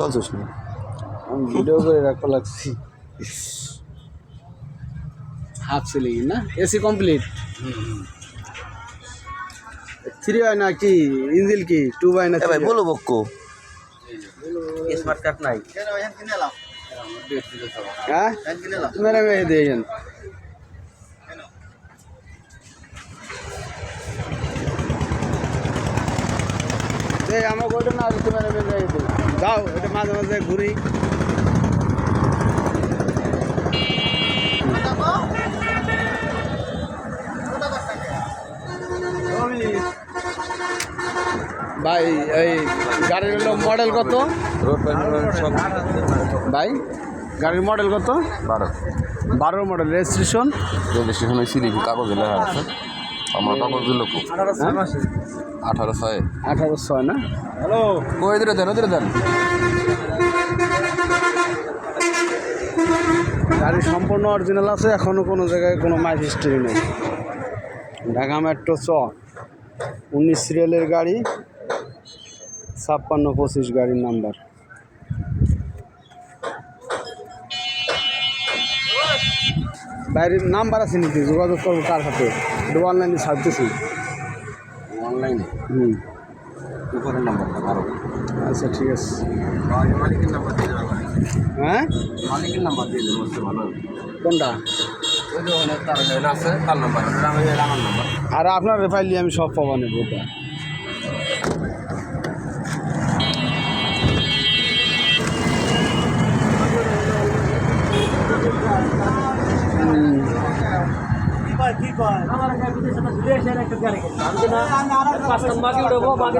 চলছিস না আমি ভিডিও করে রাখতে লাগছি। হাফ সিলিং না এসি কমপ্লিট থ্রি বাই না কি? ইঞ্জিল কি? টু বাই না ভাই বলো বক্কো। স্মার্ট কার্ড নাই। হ্যাঁ? মেরে মেরে দিয়েছেন এই আমাকে ওটা না তুমি মেরে যাও এটা মাঝে মাঝে ঘুরি। ভাই এই গাড়ির হলো মডেল কত? ভাই গাড়ির মডেল কত? বারো। বারো মডেল রেজিস্ট্রেশন রেজিস্ট্রেশন সিলিপি কাগজ লেখা আছে। আমার কাগজ দিল আঠারো ছয়। আঠারো ছয় না? কই দিলে দেন ওই দিলে দেন। গাড়ি সম্পূর্ণ অরিজিনাল আছে এখনও কোনো জায়গায় কোনো মাইল হিস্ট্রি নেই। ঢাকা মেট্রো চ উনিশ সিরিয়ালের গাড়ি ছাপ্পান্ন পঁচিশ গাড়ির নাম্বার বাইরের নাম্বার আছে নাকি? যোগাযোগ করব কার সাথে এটা অনলাইনে ছাড়তেছি অনলাইনে হুম। উপরের নাম্বারটা বারো। আচ্ছা ঠিক আছে। মালিকের নাম্বার হ্যাঁ? মালিকের নাম্বার দিয়ে দেবো ভালো কোনটা? ওই যে অনেক তার আছে তার নাম্বার। আমার নাম্বার। আর আপনার পাইলে আমি সব পাবা নেব ওটা উঠবো বাকি